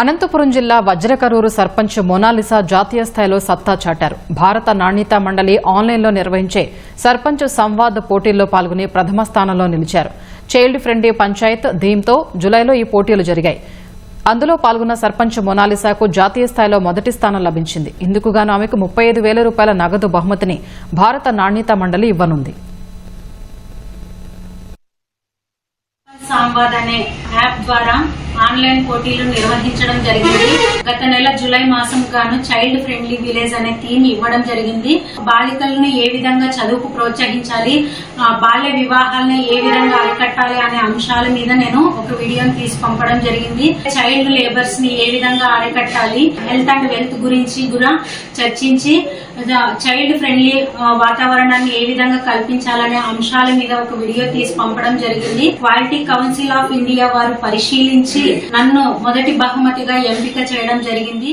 అనంతపురం జిల్లా వజ్రకరూరు సర్పంచ్ మొనాలిసా జాతీయ స్థాయిలో సత్తా చాటారు. భారత నాణ్యతా మండలి ఆన్లైన్లో నిర్వహించే సర్పంచ్ సంవాద్ పోటీల్లో పాల్గొని ప్రథమ స్థానంలో నిలిచారు. చైల్డ్ ఫ్రెండ్లీ పంచాయత్ థీమ్తో జులైలో ఈ పోటీలు జరిగాయి. అందులో పాల్గొన్న సర్పంచ్ మొనాలిసాకు జాతీయ స్థాయిలో మొదటి స్థానం లభించింది. ఇందుకుగాను ఆమెకు ముప్పై ఐదు వేల రూపాయల నగదు బహుమతిని భారత నాణ్యతా మండలి ఇవ్వనుంది. సాంబాద్ అనే యాప్ ద్వారా ఆన్లైన్ పోటీలు నిర్వహించడం జరిగింది. గత నెల జూలై మాసం గాను చైల్డ్ ఫ్రెండ్లీ విలేజ్ అనే థీమ్ ఇవ్వడం జరిగింది. బాలికలను ఏ విధంగా చదువుకు ప్రోత్సహించాలి బాల్య వివాహాలను ఏ విధంగా అరికట్టాలి అనే అంశాల మీద నేను ఒక వీడియోని తీసి పంపడం జరిగింది. చైల్డ్ లేబర్స్ని ఏ విధంగా అరికట్టాలి హెల్త్ అండ్ వెల్త్ గురించి కూడా చర్చించి చైల్డ్ ఫ్రెండ్లీ వాతావరణాన్ని ఏ విధంగా కల్పించాలనే అంశాల మీద ఒక వీడియో తీసి పంపడం జరిగింది. క్వాలిటీ కౌన్సిల్ ఆఫ్ ఇండియా వారు పరిశీలించి నన్ను మొదటి బహుమతిగా ఎంపిక చేయడం జరిగింది.